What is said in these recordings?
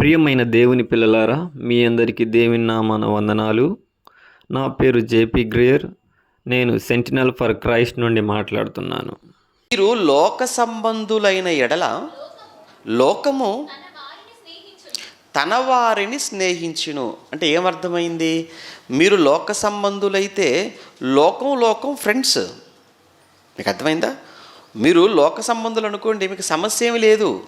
ప్రియమైన దేవుని పిల్లలారా మీ అందరికీ దేవుని నామాన వందనాలు. నా పేరు జేపీ గ్రేయర్. నేను సెంటినల్ ఫర్ క్రైస్ట్ నుండి మాట్లాడుతున్నాను. మీరు లోక సంబంధులైన ఎడల లోకము తన వారిని స్నేహించును. అంటే ఏమర్థమైంది మీరు లోక సంబంధులైతే లోకం లోకం ఫ్రెండ్స్ మీకు అర్థమైందా? మీరు లోక సంబంధులు అనుకోండి మీకు సమస్య ఏమి లేదు.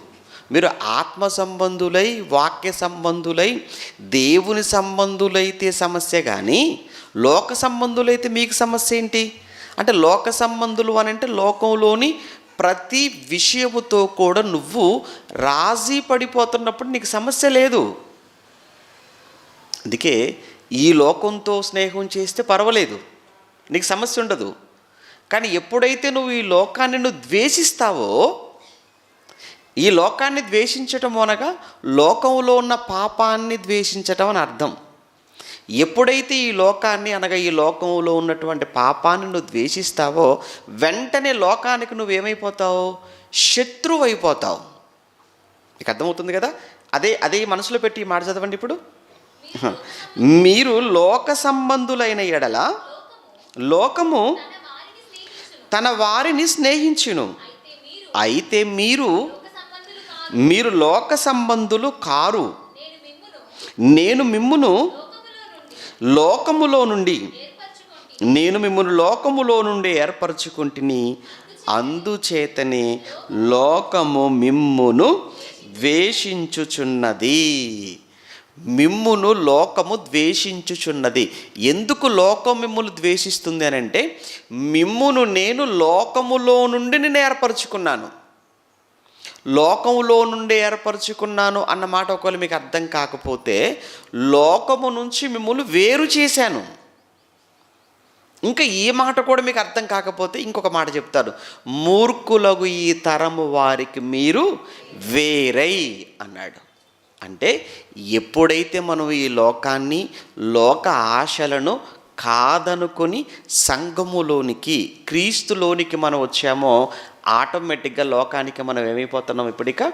మీరు ఆత్మ సంబంధులై వాక్య సంబంధులై దేవుని సంబంధులైతే సమస్య కానీ లోక సంబంధులైతే మీకు సమస్య ఏంటి? అంటే లోక సంబంధులు అని అంటే లోకంలోని ప్రతి విషయముతో కూడా నువ్వు రాజీ పడిపోతున్నప్పుడు నీకు సమస్య లేదు. అందుకే ఈ లోకంతో స్నేహం చేస్తే పర్వాలేదు. నీకు సమస్య ఉండదు. కానీ ఎప్పుడైతే నువ్వు ఈ లోకాన్ని నువ్వు ద్వేషిస్తావో ఈ లోకాన్ని ద్వేషించటం అనగా లోకంలో ఉన్న పాపాన్ని ద్వేషించటం అని అర్థం. ఎప్పుడైతే ఈ లోకాన్ని అనగా ఈ లోకంలో ఉన్నటువంటి పాపాన్ని నువ్వు ద్వేషిస్తావో వెంటనే లోకానికి నువ్వేమైపోతావు శత్రువు అయిపోతావు మీకు అర్థమవుతుంది కదా? అదే అదే మనసులో పెట్టి ఈ మాట చదవండి ఇప్పుడు. మీరు లోక సంబంధులైన ఎడల లోకము తన వారిని స్నేహించును. అయితే మీరు మీరు లోక సంబంధులు కారు. నేను మిమ్మును లోకములో నుండి నేను మిమ్మల్ని లోకములో నుండి ఏర్పరచుకుంటుని అందుచేతనే లోకము మిమ్మును ద్వేషించుచున్నది. మిమ్మును లోకము ద్వేషించుచున్నది. ఎందుకు లోకం మిమ్మును ద్వేషిస్తుంది అని అంటే మిమ్మును నేను లోకములో నుండి నేను ఏర్పరచుకున్నాను. లోకంలో నుండి ఏర్పరచుకున్నాను అన్న మాట ఒకవేళ మీకు అర్థం కాకపోతే లోకము నుంచి మిమ్మల్ని వేరు చేశాను. ఇంకా ఈ మాట కూడా మీకు అర్థం కాకపోతే ఇంకొక మాట చెప్తాడు మూర్ఖులగు ఈ తరము వారికి మీరు వేరై అన్నాడు. అంటే ఎప్పుడైతే మనం ఈ లోకాన్ని లోక ఆశలను కాదనుకొని సంఘములోనికి క్రీస్తులోనికి మనం వచ్చామో ఆటోమేటిక్గా లోకానికి మనం ఏమైపోతున్నాం? ఇప్పటిక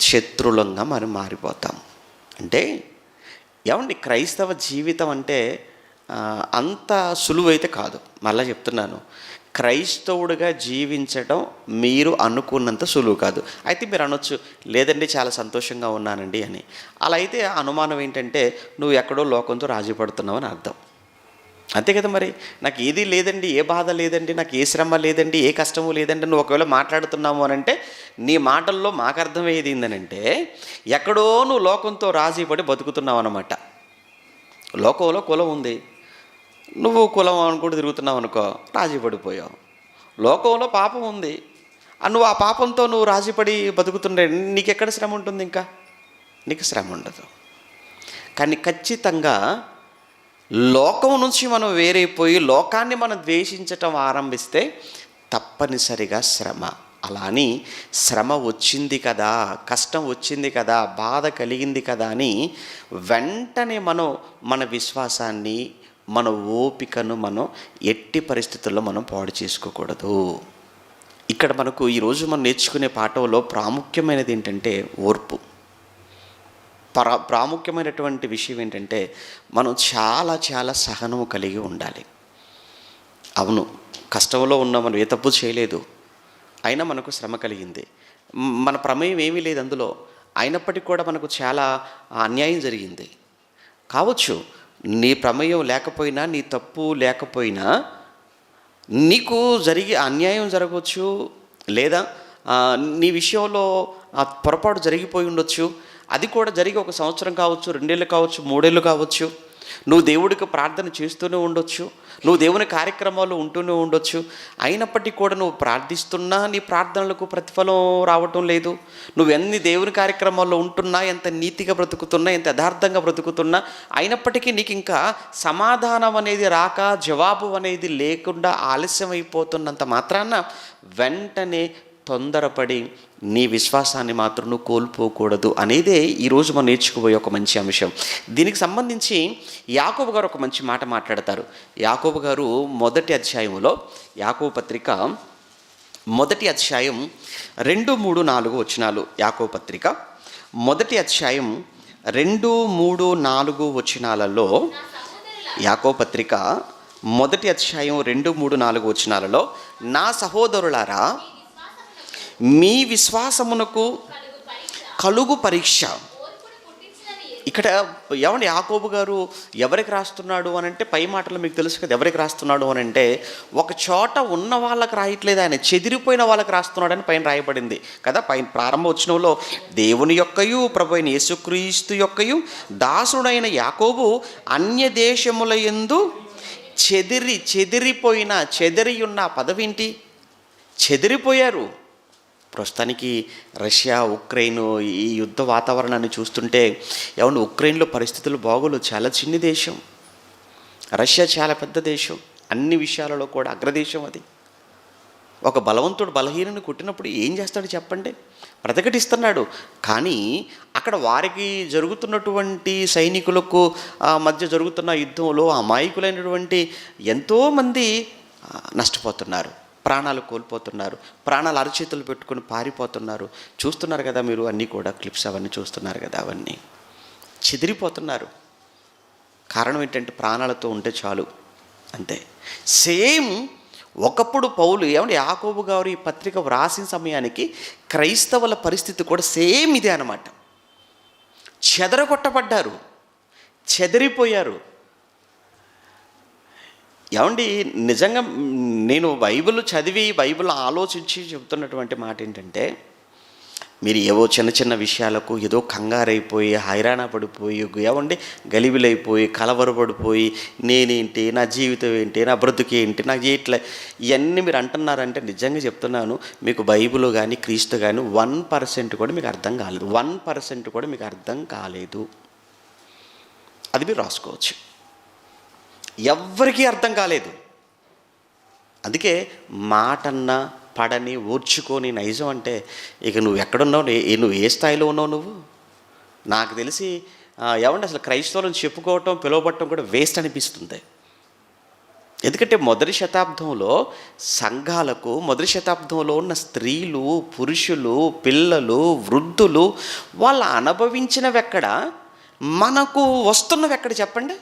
శత్రులంగా మనం మారిపోతాం. అంటే ఏమండి? క్రైస్తవ జీవితం అంటే అంత సులువైతే కాదు. మళ్ళీ చెప్తున్నాను. క్రైస్తవుడిగా జీవించడం మీరు అనుకున్నంత సులువు కాదు. అయితే మీరు అనొచ్చు లేదండి చాలా సంతోషంగా ఉన్నానండి అని. అలా అయితే అనుమానం ఏంటంటే నువ్వు ఎక్కడో లోకంతో రాజీ పడుతున్నావు అని అర్థం. అంతే కదా మరి? నాకు ఏది లేదండి ఏ బాధ లేదండి నాకు ఏ శ్రమ లేదండి ఏ కష్టము లేదండి నువ్వు ఒకవేళ మాట్లాడుతున్నావు అని అంటే నీ మాటల్లో మాకు అర్థమయ్యేది ఏంటనంటే ఎక్కడో నువ్వు లోకంతో రాజీ పడి బతుకుతున్నావు అనమాట లోకంలో కులం ఉంది. నువ్వు కులం అనుకుంటూ తిరుగుతున్నావు అనుకో రాజీ పడిపోయావు. లోకంలో పాపం ఉంది. నువ్వు ఆ పాపంతో నువ్వు రాజీపడి బతుకుతుండే నీకెక్కడ శ్రమ ఉంటుంది ఇంకా? నీకు శ్రమ ఉండదు. కానీ ఖచ్చితంగా లోకం నుంచి మనం వేరైపోయి లోకాన్ని మనం ద్వేషించటం ఆరంభిస్తే తప్పనిసరిగా శ్రమ. అలా అని శ్రమ వచ్చింది కదా కష్టం వచ్చింది కదా బాధ కలిగింది కదా అని వెంటనే మనం మన విశ్వాసాన్ని మన ఓపికను మనం ఎట్టి పరిస్థితుల్లో మనం పాడు చేసుకోకూడదు. ఇక్కడ మనకు ఈరోజు మనం నేర్చుకునే పాఠంలో ప్రాముఖ్యమైనది ఏంటంటే ఓర్పు. ప్రా ప్రాముఖ్యమైనటువంటి విషయం ఏంటంటే మనం చాలా చాలా సహనము కలిగి ఉండాలి. అవును కష్టంలో ఉన్న మనం ఏ తప్పు చేయలేదు అయినా మనకు శ్రమ కలిగింది. మన ప్రమేయం ఏమీ లేదు అందులో. అయినప్పటికీ కూడా మనకు చాలా అన్యాయం జరిగింది. కావచ్చు నీ ప్రమేయం లేకపోయినా నీ తప్పు లేకపోయినా నీకు జరిగే అన్యాయం జరగవచ్చు లేదా నీ విషయంలో ఆ పొరపాటు జరిగిపోయి ఉండొచ్చు అది కూడా జరిగి ఒక సంవత్సరం కావచ్చు రెండేళ్ళు కావచ్చు మూడేళ్ళు కావచ్చు. నువ్వు దేవుడికి ప్రార్థన చేస్తూనే ఉండొచ్చు. నువ్వు దేవుని కార్యక్రమాలు ఉంటూనే ఉండొచ్చు. అయినప్పటికీ కూడా నువ్వు ప్రార్థిస్తున్నా నీ ప్రార్థనలకు ప్రతిఫలం రావటం లేదు. నువ్వు ఎన్ని దేవుని కార్యక్రమాల్లో ఉంటున్నా ఎంత నీతిగా బ్రతుకుతున్నా ఎంత యథార్థంగా బ్రతుకుతున్నా అయినప్పటికీ నీకు ఇంకా సమాధానం అనేది రాక జవాబు అనేది లేకుండా ఆలస్యం అయిపోతున్నంత మాత్రాన వెంటనే తొందరపడి నీ విశ్వాసాన్ని మాత్రం నువ్వు కోల్పోకూడదు అనేదే ఈరోజు మనం నేర్చుకోబోయే ఒక మంచి అంశం. దీనికి సంబంధించి యాకోబు గారు ఒక మంచి మాట మాట్లాడతారు. యాకోబు గారు మొదటి అధ్యాయంలో యాకోబు పత్రిక మొదటి అధ్యాయం రెండు మూడు నాలుగు వచనాలు. యాకోబు పత్రిక మొదటి అధ్యాయం రెండు మూడు నాలుగు వచనాలలో యాకో పత్రిక మొదటి అధ్యాయం రెండు మూడు నాలుగు వచనాలలో నా సహోదరులారా మీ విశ్వాసమునకు కలుగు పరీక్ష. ఇక్కడ ఏమండి యాకోబు గారు ఎవరికి రాస్తున్నాడు అని అంటే పై మాటలు మీకు తెలుసు కదా ఎవరికి రాస్తున్నాడు అని అంటే ఒక చోట ఉన్న వాళ్ళకి రాయట్లేదు ఆయన చెదిరిపోయిన వాళ్ళకి రాస్తున్నాడు అని పైన రాయబడింది కదా. పైన ప్రారంభ వచ్చినంలో దేవుని యొక్కయు ప్రభు అయిన యేసుక్రీస్తు యొక్కయు దాసుడైన యాకోబు అన్య దేశముల యందు చెదిరి చెదిరిపోయిన చెదిరి ఉన్న ఏంటి? చెదిరిపోయారు. ప్రస్తుతానికి రష్యా ఉక్రెయిన్ ఈ యుద్ధ వాతావరణాన్ని చూస్తుంటే ఏమన్నా ఉక్రెయిన్లో పరిస్థితులు బాగోలు చాలా చిన్ని దేశం. రష్యా చాలా పెద్ద దేశం. అన్ని విషయాలలో కూడా అగ్రదేశం అది. ఒక బలవంతుడు బలహీనని కొట్టినప్పుడు ఏం చేస్తాడు చెప్పండి? ప్రతిఘటిస్తున్నాడు కానీ అక్కడ వారికి జరుగుతున్నటువంటి సైనికులకు మధ్య జరుగుతున్న యుద్ధంలో అమాయకులైనటువంటి ఎంతోమంది నష్టపోతున్నారు. ప్రాణాలు కోల్పోతున్నారు. ప్రాణాలు అరచేతులు పెట్టుకుని పారిపోతున్నారు. చూస్తున్నారు కదా మీరు అన్నీ కూడా క్లిప్స్ అవన్నీ చూస్తున్నారు కదా అవన్నీ. చెదిరిపోతున్నారు. కారణం ఏంటంటే ప్రాణాలతో ఉంటే చాలు. అంతే. సేమ్ ఒకప్పుడు పౌలు ఏమంటే యాకోబు గారు ఈ పత్రిక వ్రాసిన సమయానికి క్రైస్తవుల పరిస్థితి కూడా సేమ్ ఇదే అనమాట చెదరగొట్టబడ్డారు. చెదిరిపోయారు. ఏమండి నిజంగా నేను బైబిల్ చదివి బైబిల్ ఆలోచించి చెబుతున్నటువంటి మాట ఏంటంటే మీరు ఏవో చిన్న చిన్న విషయాలకు ఏదో కంగారైపోయి హైరాణ పడిపోయి ఏమండి గలిబిలైపోయి కలవరపడిపోయి నేనేంటి నా జీవితం ఏంటి నా బ్రతుకు ఏంటి నాకు చేయట్లే ఇవన్నీ మీరు అంటున్నారంటే నిజంగా చెప్తున్నాను. మీకు బైబిల్ కానీ క్రీస్తు కానీ వన్ పర్సెంట్ కూడా మీకు అర్థం కాలేదు. వన్ పర్సెంట్ కూడా మీకు అర్థం కాలేదు. అది మీరు రాసుకోవచ్చు. ఎవ్వరికీ అర్థం కాలేదు. అందుకే మాటన్నా పడని ఓర్చుకొని నైజం అంటే ఇక నువ్వు ఎక్కడున్నావు నువ్వు ఏ స్థాయిలో ఉన్నావు నువ్వు? నాకు తెలిసి ఏమంటే అసలు క్రైస్తవులను చెప్పుకోవటం పిలువబట్టడం కూడా వేస్ట్ అనిపిస్తుంది. ఎందుకంటే మొదటి శతాబ్దంలో సంఘాలకు మొదటి శతాబ్దంలో ఉన్న స్త్రీలు పురుషులు పిల్లలు వృద్ధులు వాళ్ళు అనుభవించినవి ఎక్కడ? మనకు వస్తున్నవి ఎక్కడ చెప్పండి?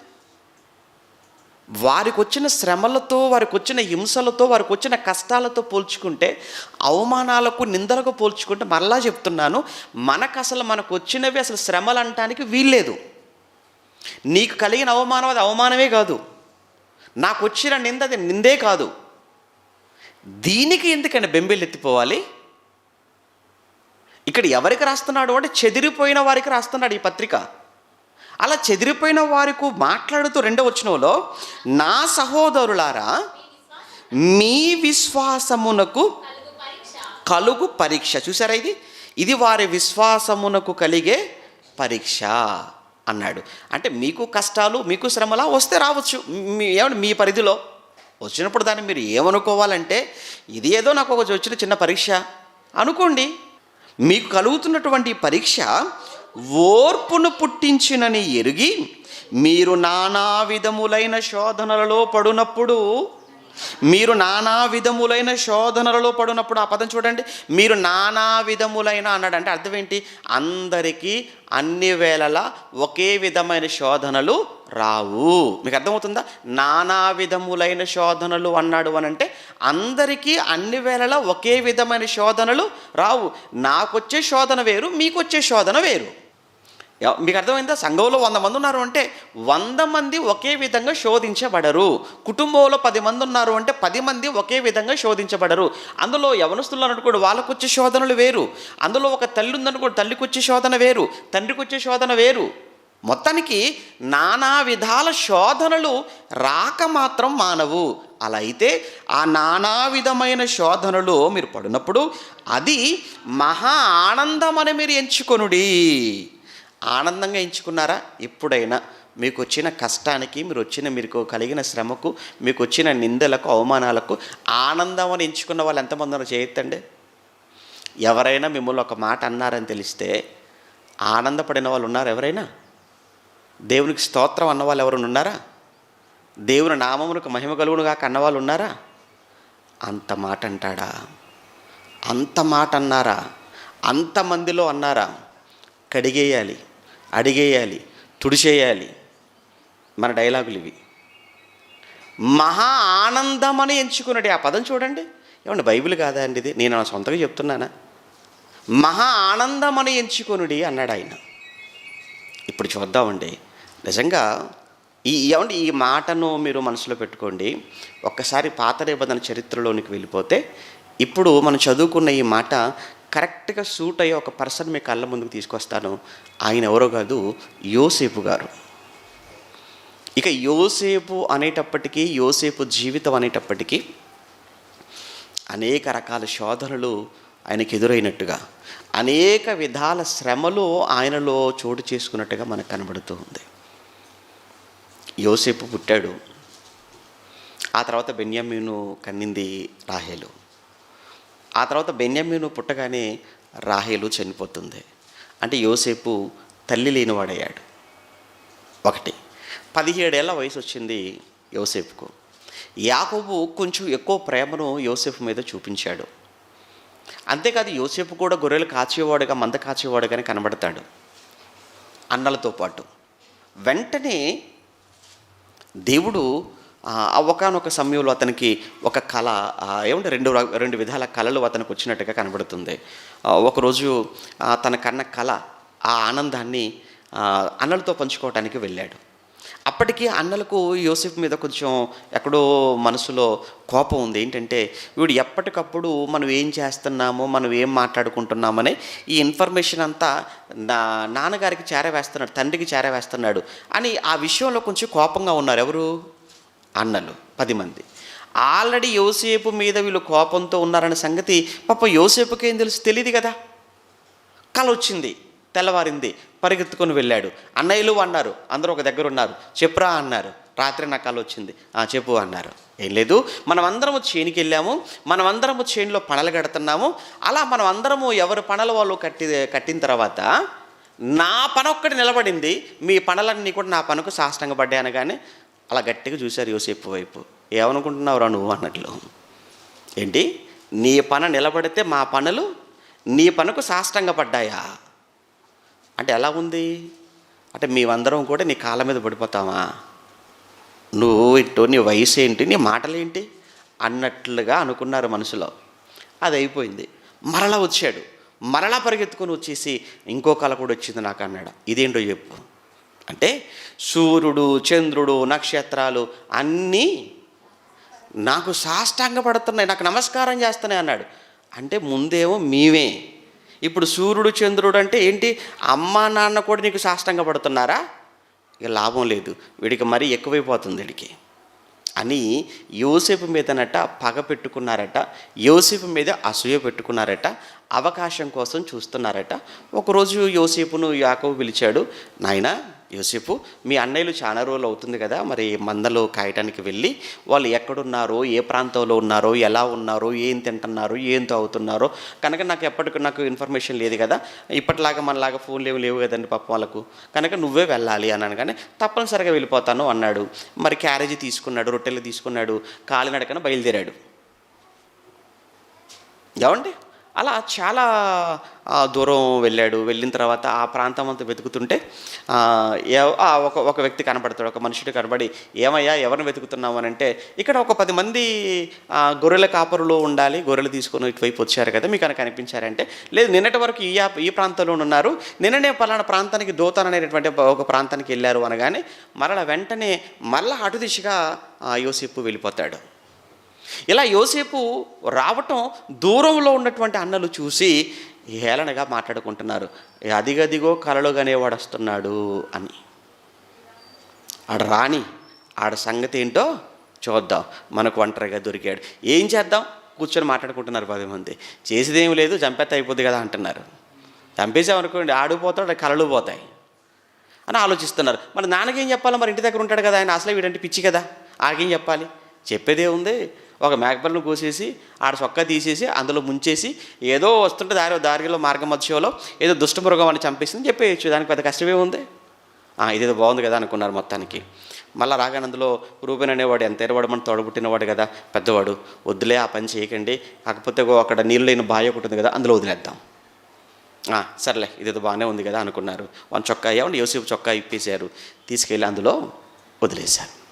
వారికి వచ్చిన శ్రమలతో వారికి వచ్చిన హింసలతో వారికి వచ్చిన కష్టాలతో పోల్చుకుంటే అవమానాలకు నిందలకు పోల్చుకుంటే మరలా చెప్తున్నాను మనకు అసలు మనకు వచ్చినవి అసలు శ్రమలు అనటానికి వీల్లేదు. నీకు కలిగిన అవమానం అది అవమానమే కాదు. నాకు వచ్చిన నింద అది నిందే కాదు. దీనికి ఎందుకని బెంబెలెత్తిపోవాలి ఇక్కడ ఎవరికి రాస్తున్నాడు అంటే చెదిరిపోయిన వారికి రాస్తున్నాడు ఈ పత్రిక. అలా చెదిరిపోయిన వారికి మాట్లాడుతూ రెండో వచనంలో నా సహోదరులారా మీ విశ్వాసమునకు కలుగు పరీక్ష. చూసారా ఇది? ఇది వారి విశ్వాసమునకు కలిగే పరీక్ష అన్నాడు. అంటే మీకు కష్టాలు మీకు శ్రమలా వస్తే రావచ్చు. మీ ఏమంటే మీ పరిధిలో వచ్చినప్పుడు దాన్ని మీరు ఏమనుకోవాలంటే ఇది ఏదో నాకు ఒక వచ్చిన చిన్న పరీక్ష. అనుకోండి మీకు కలుగుతున్నటువంటి పరీక్ష ఓర్పును పుట్టించినని ఎరిగి మీరు నానా విధములైన శోధనలలో పడునప్పుడు మీరు నానా విధములైన శోధనలలో పడినప్పుడు ఆ పదం చూడండి మీరు నానా విధములైన అన్నాడు. అంటే అర్థం ఏంటి? అందరికీ అన్ని వేళలా ఒకే విధమైన శోధనలు రావు. మీకు అర్థమవుతుందా? నానా విధములైన శోధనలు అన్నాడు అని అంటే అందరికీ అన్ని వేళలా ఒకే విధమైన శోధనలు రావు. నాకొచ్చే శోధన వేరు మీకొచ్చే శోధన వేరు. మీకు అర్థమైందా? సంఘంలో వంద మంది ఉన్నారు అంటే వంద మంది ఒకే విధంగా శోధించబడరు. కుటుంబంలో పది మంది ఉన్నారు అంటే పది మంది ఒకే విధంగా శోధించబడరు. అందులో యవనస్తులు అనుకోడు వాళ్ళకు వచ్చే శోధనలు వేరు. అందులో ఒక తల్లి ఉందనుకో తల్లికి వచ్చే శోధన వేరు. తండ్రికి వచ్చే శోధన వేరు. మొత్తానికి నానా విధాల శోధనలు రాక మాత్రం మానవు. అలా అయితే ఆ నానా విధమైన శోధనలు మీరు పడినప్పుడు అది మహా ఆనందమని మీరు ఎంచుకొనుడి. ఆనందంగా ఎంచుకున్నారా? ఎప్పుడైనా మీకు వచ్చిన కష్టానికి మీరు వచ్చిన మీకు కలిగిన శ్రమకు మీకు వచ్చిన నిందలకు అవమానాలకు ఆనందం అని ఎంచుకున్న వాళ్ళు ఎంతమంది చేయొద్దండి. ఎవరైనా మిమ్మల్ని ఒక మాట అన్నారని తెలిస్తే ఆనందపడిన వాళ్ళు ఉన్నారు ఎవరైనా? దేవునికి స్తోత్రం అన్న వాళ్ళు ఎవరైనా ఉన్నారా? దేవుని నామమునకు మహిమ కలుగును కాక అన్నవాళ్ళు ఉన్నారా? అంత మాట అంటాడా? అంత మాట అన్నారా? అంతమందిలో అన్నారా? కడిగేయాలి. అడిగేయాలి తుడిచేయాలి. మన డైలాగులు ఇవి. మహా ఆనందం అని ఎంచుకున్నాడు ఆ పదం చూడండి. ఏమండి బైబిల్ కాదా అండి ఇది? నేను నా సొంతగా చెప్తున్నానా? మహా ఆనందం అని ఎంచుకొనుడి అన్నాడు ఆయన. ఇప్పుడు చూద్దామండి. నిజంగా ఈ ఏమంటే ఈ మాటను మీరు మనసులో పెట్టుకోండి. ఒక్కసారి పాత నిబంధన చరిత్రలోనికి వెళ్ళిపోతే ఇప్పుడు మనం చదువుకున్న ఈ మాట కరెక్ట్గా సూట్ అయ్యే ఒక పర్సన్ మీ కళ్ళ ముందుకు తీసుకొస్తాను. ఆయన ఎవరో కాదు యోసేపు గారు. ఇక యోసేపు అనేటప్పటికీ యోసేపు జీవితం అనేటప్పటికీ అనేక రకాల శోధనలు ఆయనకు ఎదురైనట్టుగా అనేక విధాల శ్రమలు ఆయనలో చోటు చేసుకున్నట్టుగా మనకు కనబడుతూ ఉంది. యోసేపు పుట్టాడు. ఆ తర్వాత బెన్యామీను కన్నింది రాహేలు. ఆ తర్వాత బెన్యామీను పుట్టగానే రాహేలు చనిపోతుంది. అంటే యోసేపు తల్లి లేనివాడయ్యాడు. ఒకటి. పదిహేడేళ్ళ వయసు వచ్చింది యోసేపుకు. యాకోబు కొంచెం ఎక్కువ ప్రేమను యోసేపు మీద చూపించాడు. అంతేకాదు యోసేపు కూడా గొర్రెలు కాచేవాడుగా మంద కాచేవాడుగానే కనబడతాడు. అన్నలతో పాటు. వెంటనే దేవుడు ఒకనొక సమయంలో అతనికి ఒక కళ ఏమంటే రెండు రెండు విధాల కళలు అతనికి వచ్చినట్టుగా కనబడుతుంది. ఒకరోజు తన కన్న కళ ఆ ఆనందాన్ని అన్నలతో పంచుకోవటానికి వెళ్ళాడు. అప్పటికి అన్నలకు యోసిఫ్ మీద కొంచెం ఎక్కడో మనసులో కోపం ఉంది. ఏంటంటే వీడు ఎప్పటికప్పుడు మనం ఏం చేస్తున్నామో మనం ఏం మాట్లాడుకుంటున్నామని ఈ ఇన్ఫర్మేషన్ అంతా నా నాన్నగారికి చేరవేస్తున్నాడు తండ్రికి చేరవేస్తున్నాడు అని ఆ విషయంలో కొంచెం కోపంగా ఉన్నారు. ఎవరు? అన్నలు పది మంది. ఆల్రెడీ యోసేపు మీద వీళ్ళు కోపంతో ఉన్నారనే సంగతి పాప యోసేపుకేం ఏం తెలుసు? తెలియదు కదా. కల వచ్చింది తెల్లవారింది పరిగెత్తుకొని వెళ్ళాడు. అన్నయ్యలు అన్నారు అందరూ ఒక దగ్గర ఉన్నారు. చెప్పురా అన్నారు రాత్రి నాకు కల వచ్చింది. "ఆ, చెప్పు అన్నారు. ఏం లేదు మనం అందరము చేనికి వెళ్ళాము మనం అందరము చేనులో పనలు కడుతున్నాము. అలా మనం అందరము ఎవరి పనలు వాళ్ళు కట్టి కట్టిన తర్వాత నా పని ఒక్కటి నిలబడింది మీ పనులన్నీ కూడా నా పనుకు సాష్టంగా పడ్డాను కానీ అలా గట్టిగా చూశారు యోసేపు వైపు. ఏమనుకుంటున్నావురా నువ్వు? అన్నట్లు. ఏంటి? నీ పన నిలబడితే మా పనులు నీ పనుకు సాష్టంగా పడ్డాయా? అంటే ఎలా ఉంది? అంటే మేమందరం కూడా నీ కాళ్ళ మీద పడిపోతామా? నువ్వు ఇటు నీ వయసు ఏంటి? నీ మాటలేంటి? అన్నట్లుగా అనుకున్నారు మనసులో. అది అయిపోయింది. మరలా వచ్చాడు. మరలా పరిగెత్తుకొని వచ్చేసి ఇంకో కళ కూడా వచ్చింది నాకు అన్నాడు. ఇదేంటో చెప్పు. అంటే సూర్యుడు చంద్రుడు నక్షత్రాలు అన్నీ నాకు సాష్టాంగపడుతున్నాయి నాకు నమస్కారం చేస్తున్నాయి అన్నాడు. అంటే ముందేమో మీవే. ఇప్పుడు సూర్యుడు చంద్రుడు అంటే ఏంటి? అమ్మ నాన్న కూడా నీకు సాష్టంగా పడుతున్నారా ఇక లాభం లేదు. వీడికి మరీ ఎక్కువైపోతుంది వీడికి. అని యోసేపు మీదనట పగ పెట్టుకున్నారట యోసేపు మీద అసూయ పెట్టుకున్నారట అవకాశం కోసం చూస్తున్నారట. ఒకరోజు యోసేపును యాకవు పిలిచాడు నాయనా యోసేపు మీ అన్నయ్యలు చాలా రోజులు అవుతుంది కదా మరి మందలు కాయటానికి వెళ్ళి వాళ్ళు ఎక్కడున్నారో ఏ ప్రాంతంలో ఉన్నారో ఎలా ఉన్నారో ఏం తింటున్నారో ఏం తాగుతున్నారో కనుక నాకు ఎప్పటికి నాకు ఇన్ఫర్మేషన్ లేదు కదా ఇప్పటిలాగా మనలాగా ఫోన్లు ఏమి లేవు కదండి పాపం వాళ్ళకు. కనుక నువ్వే వెళ్ళాలి అన్నాను కానీ తప్పనిసరిగా వెళ్ళిపోతాను అన్నాడు. మరి క్యారేజీ తీసుకున్నాడు రొట్టెలు తీసుకున్నాడు కాలినడకన బయలుదేరాడు. ఏమండి? అలా చాలా దూరం వెళ్ళాడు. వెళ్ళిన తర్వాత ఆ ప్రాంతం అంతా వెతుకుతుంటే ఎవ- ఒక ఒక వ్యక్తి కనబడతాడు. ఒక మనుషుడు కనబడి ఏమయ్యా ఎవరిని వెతుకుతున్నావు? అని అంటే ఇక్కడ ఒక పది మంది గొర్రెల కాపరులు ఉండాలి. గొర్రెలు తీసుకొని ఇటువైపు వచ్చారు కదా మీకు అని కనిపించారంటే లేదు నిన్నటి వరకు ఈ ఈ ప్రాంతంలో ఉన్నారు. నిన్ననే పలానా ప్రాంతానికి దోతాన్ అనేటువంటి ఒక ప్రాంతానికి వెళ్ళారు. అనగానే మరల వెంటనే మళ్ళా అటు దిశగా యోసేపు వెళ్ళిపోతాడు. ఇలా యోసేపు రావటం దూరంలో ఉన్నటువంటి అన్నలు చూసి హేళనగా మాట్లాడుకుంటున్నారు. అదిగదిగో కలలు గనేవాడు వస్తున్నాడు అని. ఆడ రాని ఆడ సంగతి ఏంటో చూద్దాం. మనకు ఒంటరిగా దొరికాడు. ఏం చేద్దాం? కూర్చొని మాట్లాడుకుంటున్నారు పది మంది. చేసేదేం లేదు చంపేత అయిపోద్ది కదా అంటున్నారు. చంపేసామనుకోండి ఆడిపోతాడు కలలు పోతాయి అని ఆలోచిస్తున్నారు. మరి నాన్నకేం చెప్పాలి? మరి ఇంటి దగ్గర ఉంటాడు కదా ఆయన. అసలే వీడంటే పిచ్చి కదా. ఆకేం చెప్పాలి? చెప్పేదే ఉంది. ఒక మేకపిల్లను కోసేసి ఆడ చొక్కా తీసేసి అందులో ముంచేసి ఏదో వస్తుంటే దారి దారిలో మార్గ మధ్యలో ఏదో దుష్టమృగం అని చంపేసింది చెప్పేయచ్చు. దానికి పెద్ద కష్టమే ఉంది? ఇదేదో బాగుంది కదా అనుకున్నారు మొత్తానికి. మళ్ళీ రాగానే అందులో రూపెన్ అనేవాడు ఎంత ఎరవాడు మన తోడబుట్టినవాడు కదా పెద్దవాడు. వద్దులే ఆ పని చేయకండి. కాకపోతే అక్కడ నీళ్ళు లేని బావి ఒకటి ఉంది కదా అందులో వదిలేద్దాం. సర్లే ఇదేదో బాగానే ఉంది కదా అనుకున్నారు. వన్ చొక్కా ఏమంటే యోసేపు చొక్కా ఇప్పేశారు. తీసుకెళ్ళి అందులో వదిలేశారు.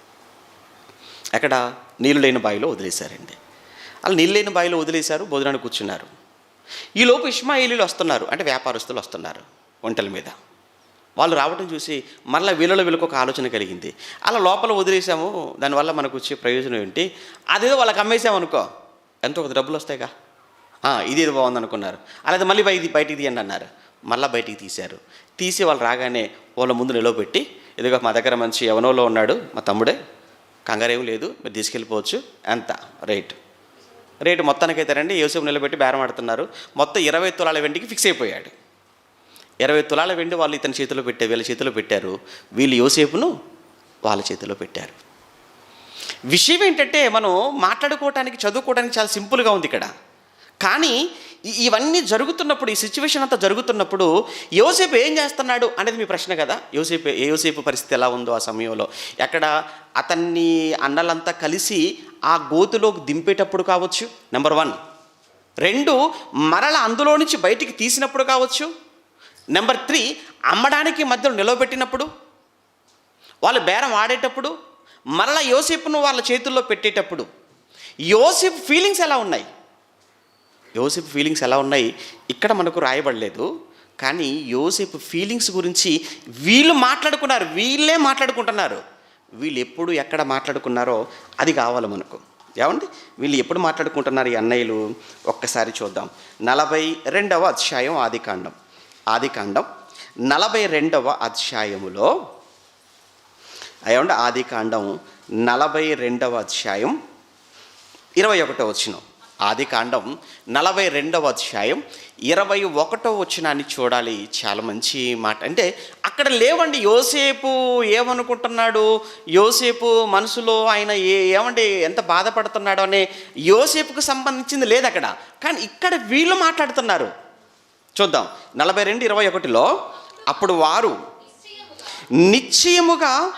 ఎక్కడ నీళ్ళు లేని బావిలో వదిలేశారండి. అలా నీళ్ళు లేని బావిలో వదిలేశారు భోజనాన్ని కూర్చున్నారు. ఈలోపు ఇష్మాయిలీలు వస్తున్నారు అంటే వ్యాపారస్తులు వస్తున్నారు ఒంటల మీద. వాళ్ళు రావటం చూసి మళ్ళీ వీళ్ళలో వీళ్ళకి ఒక ఆలోచన కలిగింది. అలా లోపల వదిలేసాము దానివల్ల మనకు వచ్చే ప్రయోజనం ఏంటి? అదేదో వాళ్ళకి అమ్మేసాము అనుకో ఎంతో ఒక డబ్బులు వస్తాయిగా. "ఆ, ఇది ఏదో బాగుంది అనుకున్నారు. అలాగే మళ్ళీ బయట బయటికి తీయండి అన్నారు. మళ్ళీ బయటికి తీశారు. తీసి వాళ్ళు రాగానే వాళ్ళ ముందు నిలవబెట్టి ఇదిగో మా దగ్గర మంచి యవనంలో ఉన్నాడు మా తమ్ముడే కంగారేం లేదు మీరు తీసుకెళ్ళిపోవచ్చు. ఎంత? రేట్. రేటు మొత్తానికైతే రండి యోసేపు నిలబెట్టి బేరం ఆడుతున్నారు. మొత్తం ఇరవై తులాల వెండికి ఫిక్స్ అయిపోయాడు. ఇరవై తులాల వెండి వాళ్ళు ఇతని చేతిలో పెట్టారు వీళ్ళ చేతిలో పెట్టారు. వీళ్ళు యోసేపును వాళ్ళ చేతిలో పెట్టారు. విషయం ఏంటంటే మనం మాట్లాడుకోవటానికి చదువుకోవడానికి చాలా సింపుల్గా ఉంది ఇక్కడ. కానీ ఇవన్నీ జరుగుతున్నప్పుడు ఈ సిచ్యువేషన్ అంతా జరుగుతున్నప్పుడు యోసేపు ఏం చేస్తున్నాడు అనేది మీ ప్రశ్న కదా? యోసేపు ఏ యోసేపు పరిస్థితి ఎలా ఉందో ఆ సమయంలో? ఎక్కడ అతన్ని అన్నలంతా కలిసి ఆ గోతులోకి దింపేటప్పుడు కావచ్చు? నెంబర్ వన్ రెండు మరల అందులో నుంచి బయటికి తీసినప్పుడు కావచ్చు? నెంబర్ త్రీ అమ్మడానికి మధ్యలో నిలవబెట్టినప్పుడు? వాళ్ళు బేరం ఆడేటప్పుడు? మరల యోసేపును వాళ్ళ చేతుల్లో పెట్టేటప్పుడు? యోసేపు ఫీలింగ్స్ ఎలా ఉన్నాయి? యోసేపు ఫీలింగ్స్ ఎలా ఉన్నాయి? ఇక్కడ మనకు రాయబడలేదు. కానీ యోసేపు ఫీలింగ్స్ గురించి వీళ్ళు మాట్లాడుకున్నారు. వీళ్ళే మాట్లాడుకుంటున్నారు. వీళ్ళు ఎప్పుడు ఎక్కడ మాట్లాడుకున్నారో అది కావాలి మనకు. ఏమండి? వీళ్ళు ఎప్పుడు మాట్లాడుకుంటున్నారు ఈ అన్నయ్యలు? ఒక్కసారి చూద్దాం. నలభై రెండవ అధ్యాయం ఆదికాండం ఆదికాండం నలభై రెండవ అధ్యాయములో అయ్యండి ఆదికాండం నలభై రెండవ అధ్యాయం ఇరవై ఒకటో వచ్చినాం ఆది కాండం నలభై రెండవ అధ్యాయం ఇరవై ఒకటో వచ్చినాన్ని చూడాలి. చాలా మంచి మాట. అంటే అక్కడ లేవండి యోసేపు ఏమనుకుంటున్నాడు? యోసేపు మనసులో ఆయన ఏ ఏమంటే ఎంత బాధపడుతున్నాడు అనే యోసేపుకు సంబంధించింది లేదు అక్కడ. కానీ ఇక్కడ వీళ్ళు మాట్లాడుతున్నారు. చూద్దాం. నలభై రెండు ఇరవై ఒకటిలో అప్పుడు వారు నిశ్చయముగా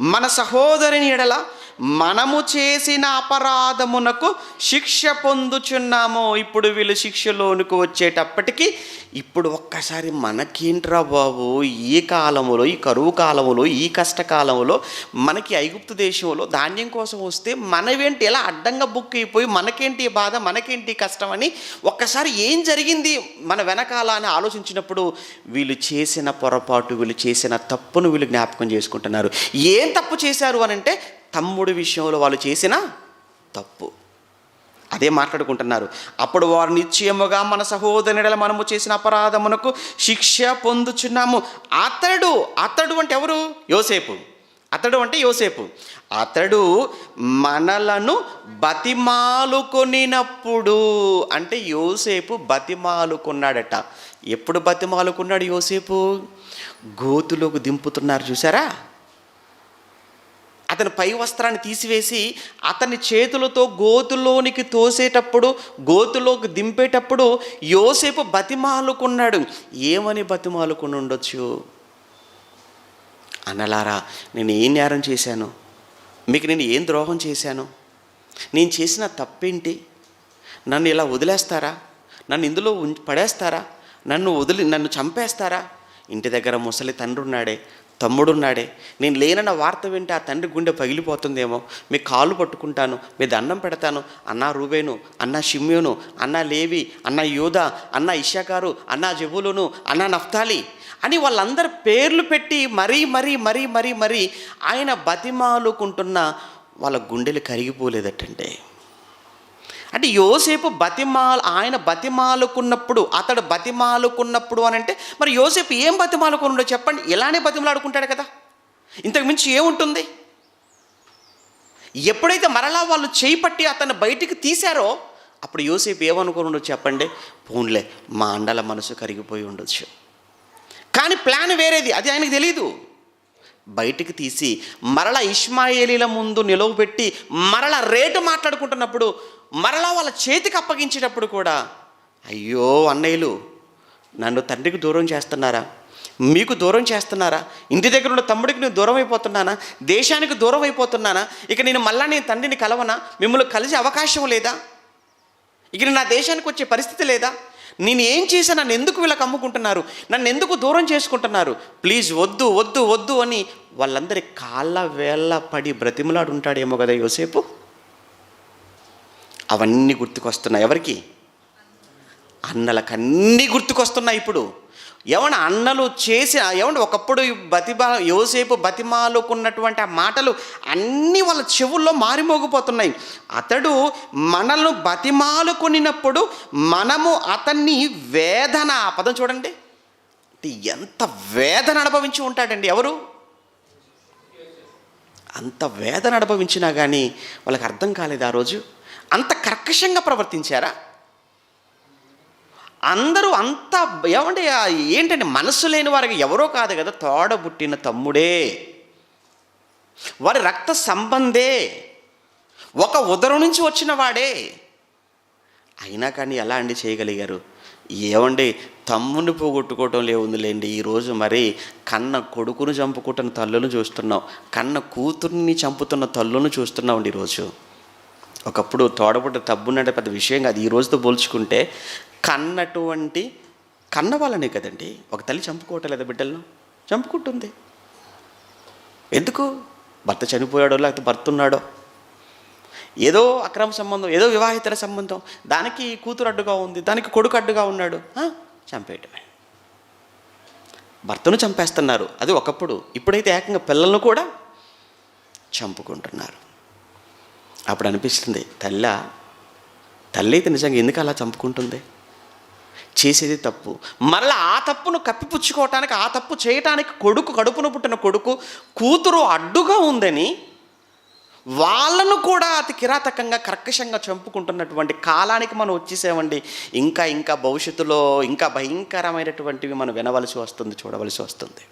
మన సహోదరిని ఎడల మనము చేసిన అపరాధమునకు శిక్ష పొందుచున్నాము. ఇప్పుడు వీళ్ళు శిక్షలోనికి వచ్చేటప్పటికి ఇప్పుడు ఒక్కసారి మనకేంట్రా బాబు? ఈ కాలంలో ఈ కరువు కాలంలో ఈ కష్టకాలంలో మనకి ఐగుప్తు దేశంలో ధాన్యం కోసం వస్తే మనవేంటి ఎలా అడ్డంగా బుక్ అయిపోయి మనకేంటి బాధ మనకేంటి కష్టం అని ఒక్కసారి ఏం జరిగింది? మన వెనకాల అని ఆలోచించినప్పుడు వీళ్ళు చేసిన పొరపాటు వీళ్ళు చేసిన తప్పును వీళ్ళు జ్ఞాపకం చేసుకుంటున్నారు. ఏం తప్పు చేశారు అని అంటే తమ్ముడి విషయంలో వాళ్ళు చేసిన తప్పు. అదే మాట్లాడుకుంటున్నారు. అప్పుడు వారు నిశ్చయముగా మన సహోదరుల మనము చేసిన అపరాధమునకు శిక్ష పొందుచున్నాము. అతడు అతడు అంటే ఎవరు? యోసేపు. అతడు అంటే యోసేపు. అతడు మనలను బతిమాలుకొనినప్పుడు అంటే యోసేపు బతిమాలుకున్నాడట. ఎప్పుడు బతిమాలుకున్నాడు యోసేపు? గోతులోకి దింపుతున్నారు చూసారా అతని పై వస్త్రాన్ని తీసివేసి అతని చేతులతో గోతులోనికి తోసేటప్పుడు గోతులోకి దింపేటప్పుడు యోసేపు బతిమాలుకున్నాడు. ఏమని బతిమాలుకుని ఉండొచ్చు? అన్నలారా నేను ఏం నేరం చేశాను? మీకు నేను ఏం ద్రోహం చేశాను? నేను చేసిన తప్పేంటి? నన్ను ఇలా వదిలేస్తారా? నన్ను ఇందులో ఉం- పడేస్తారా? నన్ను వదిలి నన్ను చంపేస్తారా? ఇంటి దగ్గర ముసలి తండ్రి ఉన్నాడే తమ్ముడున్నాడే. నేను లేనన్న వార్త వింటే ఆ తండ్రి గుండె పగిలిపోతుందేమో. మీ కాళ్ళు పట్టుకుంటాను మీ దండం పెడతాను. అన్నా రూబేను అన్నా షిమ్యోను అన్నా లేవి అన్నా యూదా అన్నా ఇషాకారు అన్నా జబులును అన్నా నఫ్తాలి అని వాళ్ళందరి పేర్లు పెట్టి మరీ మరీ మరీ మరీ మరీ ఆయన బతిమాలుకుంటున్న వాళ్ళ గుండెలు కరిగిపోలేదటంటే. అంటే యోసేపు బతిమాలు ఆయన బతిమాలుకున్నప్పుడు అతడు బతిమాలుకున్నప్పుడు అని అంటే మరి యోసేపు ఏం బతిమాలుకున్నాడో చెప్పండి. ఇలానే బతిమలాడుకుంటాడు కదా. ఇంతకు మించి ఏముంటుంది? ఎప్పుడైతే మరలా వాళ్ళు చేయి పట్టి అతన్ని బయటికి తీశారో అప్పుడు యోసేపు ఏమనుకున్నాడో చెప్పండి. పోన్లే మా అండల మనసు కరిగిపోయి ఉండొచ్చు. కానీ ప్లాన్ వేరేది అది ఆయనకు తెలియదు బయటికి తీసి మరల ఇష్మాయేలీల ముందు నిలవబెట్టి మరల రేటు మాట్లాడుకుంటున్నప్పుడు మరలా వాళ్ళ చేతికి అప్పగించేటప్పుడు కూడా అయ్యో అన్నయ్యలు నన్ను తండ్రికి దూరం చేస్తున్నారా? మీకు దూరం చేస్తున్నారా? ఇంటి దగ్గర ఉన్న తమ్ముడికి నేను దూరం అయిపోతున్నానా? దేశానికి దూరం అయిపోతున్నానా? ఇక నేను మళ్ళా నేను తండ్రిని కలవనా? మిమ్మల్ని కలిసే అవకాశం లేదా? ఇక నా దేశానికి వచ్చే పరిస్థితి లేదా? నేను ఏం చేసా నన్ను ఎందుకు వీళ్ళకి అమ్ముకుంటున్నారు? నన్ను ఎందుకు దూరం చేసుకుంటున్నారు? ప్లీజ్ వద్దు వద్దు వద్దు అని వాళ్ళందరి కాళ్ళ వేళ్ళ పడి బ్రతిమలాడు ఉంటాడేమో కదా యోసేపు? అవన్నీ గుర్తుకొస్తున్నాయి. ఎవరికి? అన్నలకు అన్నీ గుర్తుకొస్తున్నాయి ఇప్పుడు. ఏమన్నా అన్నలు చేసి ఏమన్నా ఒకప్పుడు ఈ బతిమా యోసేపు బతిమాలుకున్నటువంటి ఆ మాటలు అన్నీ వాళ్ళ చెవుల్లో మారిమోగిపోతున్నాయి. అతడు మనల్ని బతిమాలుకొనినప్పుడు మనము అతన్ని వేదన ఆ పదం చూడండి. ఎంత వేదన అనుభవించి ఉంటాడండి ఎవరు? అంత వేదన అనుభవించినా కానీ వాళ్ళకి అర్థం కాలేదు ఆ రోజు. అంత కర్కశంగా ప్రవర్తించారా? అందరూ అంత ఏమంటే ఏంటంటే మనసు లేని వారికి ఎవరో కాదు కదా తోడబుట్టిన తమ్ముడే. వారి రక్త సంబంధే. ఒక ఉదరం నుంచి వచ్చిన వాడే. అయినా కానీ ఎలా అండి చేయగలిగారు? ఏమండి తమ్ముని పోగొట్టుకోవటం లేవుందిలేండి. ఈరోజు మరి కన్న కొడుకును చంపుకుంటున్న తల్లును చూస్తున్నాం. కన్న కూతుర్ని చంపుతున్న తల్లును చూస్తున్నామండి ఈరోజు ఒకప్పుడు తోడబుట్ట తబ్బునంటే పెద్ద విషయం కాదు. ఈ రోజుతో పోల్చుకుంటే కన్నటువంటి కన్న వాళ్ళనే కదండి. ఒక తల్లి చంపుకోవటం లేదా బిడ్డలను? చంపుకుంటుంది. ఎందుకు? భర్త చనిపోయాడో లేకపోతే భర్త ఉన్నాడో? ఏదో అక్రమ సంబంధం ఏదో వివాహితర సంబంధం. దానికి కూతురు అడ్డుగా ఉంది దానికి కొడుకు అడ్డుగా ఉన్నాడు. చంపేయటమే. భర్తను చంపేస్తున్నారు. అది ఒకప్పుడు. ఇప్పుడైతే ఏకంగా పిల్లలను కూడా చంపుకుంటున్నారు. అప్పుడు అనిపిస్తుంది తల్ల తల్లి అయితే నిజంగా ఎందుకు అలా చంపుకుంటుంది? చేసేది తప్పు. మరలా ఆ తప్పును కప్పిపుచ్చుకోవటానికి ఆ తప్పు చేయటానికి కొడుకు కడుపున పుట్టిన కొడుకు కూతురు అడ్డుగా ఉందని వాళ్ళను కూడా అతి కిరాతకంగా కర్కశంగా చంపుకుంటున్నటువంటి కాలానికి మనం వచ్చేసామండి. ఇంకా ఇంకా భవిష్యత్తులో ఇంకా భయంకరమైనటువంటివి మనం వినవలసి వస్తుంది చూడవలసి వస్తుంది.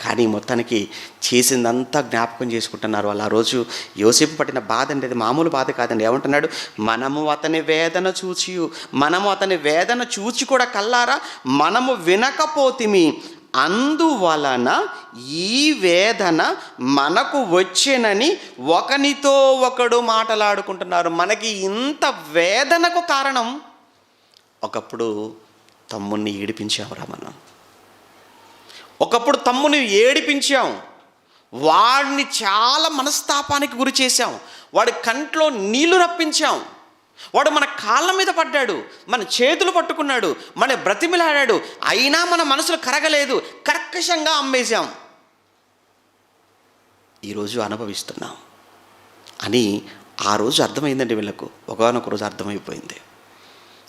కానీ మొత్తానికి చేసిందంతా జ్ఞాపకం చేసుకుంటున్నారు. వాళ్ళు ఆ రోజు యోసేపు పట్టిన బాధ అండి అది మామూలు బాధ కాదండి. ఏమంటున్నాడు? మనము అతని వేదన చూచి మనము అతని వేదన చూచి కూడా కల్లారా? మనము వినకపోతిమి. అందువలన ఈ వేదన మనకు వచ్చేనని ఒకనితో ఒకడు మాటలాడుకుంటున్నారు. మనకి ఇంత వేదనకు కారణం? ఒకప్పుడు తమ్ముణ్ణి ఏడిపించామురా మనం ఒకప్పుడు తమ్ముని ఏడిపించాం. వాడిని చాలా మనస్తాపానికి గురి చేశాం. వాడి కంట్లో నీళ్ళు రప్పించాం. వాడు మన కాళ్ళ మీద పడ్డాడు. మన చేతులు పట్టుకున్నాడు. మన బ్రతిమిలాడాడు. అయినా మన మనసులు కరగలేదు. కర్కశంగా అమ్మేశాం. ఈరోజు అనుభవిస్తున్నాం. అని ఆ రోజు అర్థమైందండి వీళ్ళకు. ఒకనొక రోజు అర్థమైపోయింది.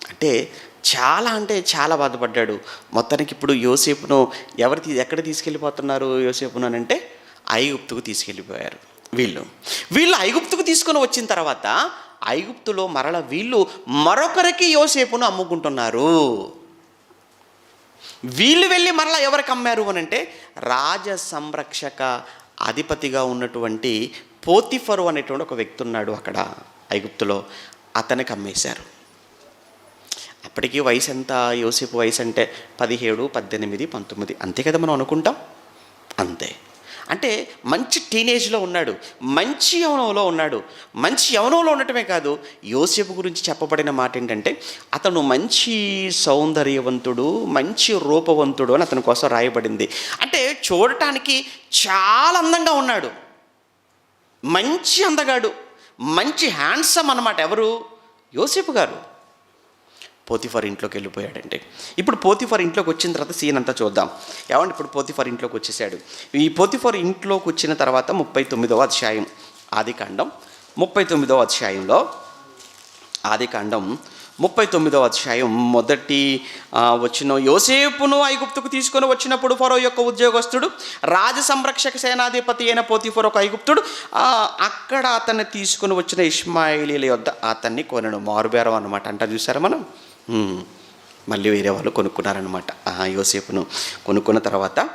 అంటే చాలా అంటే చాలా బాధపడ్డాడు. మొత్తానికి ఇప్పుడు యోసేపును ఎవరు ఎక్కడ తీసుకెళ్ళిపోతున్నారు యోసేపును అని అంటే ఐగుప్తుకు తీసుకెళ్ళిపోయారు వీళ్ళు. వీళ్ళు ఐగుప్తుకు తీసుకొని వచ్చిన తర్వాత ఐగుప్తులో మరల వీళ్ళు మరొకరికి యోసేపును అమ్ముకుంటున్నారు. వీళ్ళు వెళ్ళి మరలా ఎవరికి అమ్మారు అని అంటే రాజ సంరక్షక అధిపతిగా ఉన్నటువంటి పోతిఫరు అనేటువంటి ఒక వ్యక్తి ఉన్నాడు అక్కడ ఐగుప్తులో. అతనికి అమ్మేశారు. అప్పటికీ వయసు ఎంత? యోసేపు వయసు అంటే పదిహేడు పద్దెనిమిది పంతొమ్మిది. అంతే కదా మనం అనుకుంటాం? అంతే. అంటే మంచి టీనేజ్లో ఉన్నాడు. మంచి యవనంలో ఉన్నాడు. మంచి యవనంలో ఉండటమే కాదు యోసేపు గురించి చెప్పబడిన మాట ఏంటంటే అతను మంచి సౌందర్యవంతుడు మంచి రూపవంతుడు అని అతని కోసం రాయబడింది. అంటే చూడటానికి చాలా అందంగా ఉన్నాడు. మంచి అందగాడు. మంచి హ్యాండ్సమ్ అనమాట ఎవరు? యోసేపు గారు. పోతిఫర్ ఇంట్లోకి వెళ్ళిపోయాడండి ఇప్పుడు పోతిఫర్ ఇంట్లోకి వచ్చిన తర్వాత సీన్ అంతా చూద్దాం. ఏమంటే ఇప్పుడు పోతిఫర్ ఇంట్లోకి వచ్చేసాడు? ఈ పోతిఫర్ ఇంట్లోకి వచ్చిన తర్వాత ముప్పై తొమ్మిదవ అధ్యాయం. ఆది కాండం ముప్పై తొమ్మిదవ అధ్యాయంలో ఆది కాండం ముప్పై తొమ్మిదవ అధ్యాయం మొదటి వచ్చిన యోసేపును ఐగుప్తుకు తీసుకొని వచ్చినప్పుడు ఫరో యొక్క ఉద్యోగస్తుడు రాజ సంరక్షక సేనాధిపతి అయిన పోతిఫర్ ఒక ఐగుప్తుడు అక్కడ అతన్ని తీసుకొని వచ్చిన ఇస్మాయిలీల యొద్ద అతన్ని కొనను. మారుబేరం అనమాట అంట చూసారా మనం? మళ్ళీ వేరే వాళ్ళు కొనుక్కున్నారనమాట ఆ యోసేపును. కొనుక్కున్న తర్వాత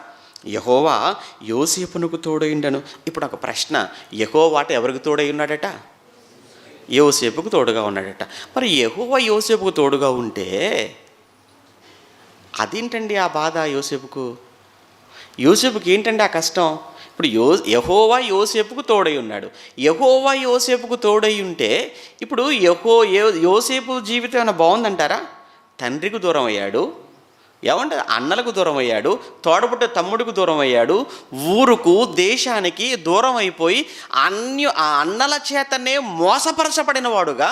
యహోవా యోసేపునకు తోడైండను ఇప్పుడు ఒక ప్రశ్న. యహోవాట ఎవరికి తోడై ఉన్నాడట యోసేపుకు తోడుగా ఉన్నాడట. మరి యహోవా యోసేపుకు తోడుగా ఉంటే అదేంటండి ఆ బాధ యోసేపుకు? యోసేపుకి ఏంటండి ఆ కష్టం? ఇప్పుడు యో యహోవా యోసేపుకు తోడై ఉన్నాడు. యహోవా యోసేపుకు తోడై ఉంటే ఇప్పుడు యహో యోసేపు జీవితం ఏమైనా బాగుందంటారా? తండ్రికి దూరం అయ్యాడు. ఏమంటే అన్నలకు దూరం అయ్యాడు తోడబుట్ట తమ్ముడికి దూరం అయ్యాడు ఊరుకు దేశానికి దూరం అయిపోయి అన్య ఆ అన్నల చేతనే మోసపరచబడిన వాడుగా